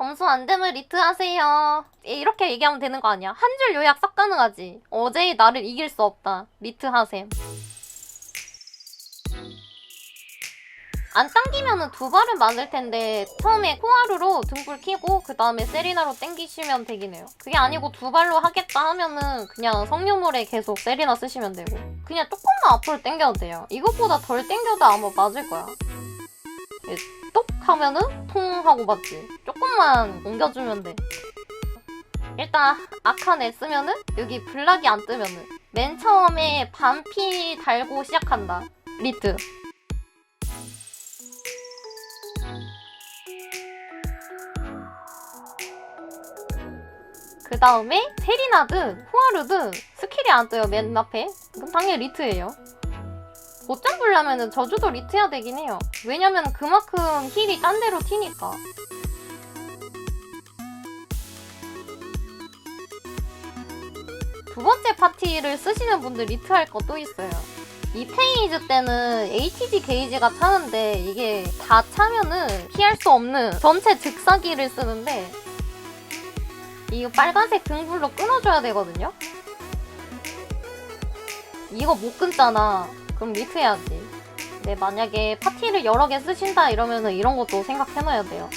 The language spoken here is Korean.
점수 안 되면 리트 하세요. 이렇게 얘기하면 되는 거 아니야? 한 줄 요약 싹 가능하지. 어제의 나를 이길 수 없다. 리트 하셈. 안 당기면은 두 발은 맞을 텐데 처음에 코하루로 등불 켜고 그 다음에 세리나로 땡기시면 되긴 해요. 그게 아니고 두 발로 하겠다 하면은 그냥 성유물에 계속 세리나 쓰시면 되고 그냥 조금만 앞으로 당겨도 돼요. 이것보다 덜 당겨도 아마 맞을 거야. 하면은 통 하고 맞지. 조금만 옮겨주면 돼. 일단 아칸에 쓰면은 여기 블락이 안 뜨면은 맨 처음에 반피 달고 시작한다. 리트. 그 다음에 세리나든 후아르든 스킬이 안 떠요 맨 앞에 그럼 당연히 리트예요 고점 불려면은 저주도 리트해야 되긴 해요 왜냐면 그만큼 힐이 딴 데로 튀니까 두 번째 파티를 쓰시는 분들 리트할 거또 있어요 이 페이즈 때는 ATG 게이지가 차는데 이게 다 차면은 피할 수 없는 전체 즉사기를 쓰는데 이거 빨간색 등불로 끊어줘야 되거든요? 이거 못 끊잖아. 그럼 리트 해야지. 근데 만약에 파티를 여러 개 쓰신다 이러면은 이런 것도 생각해놔야 돼요.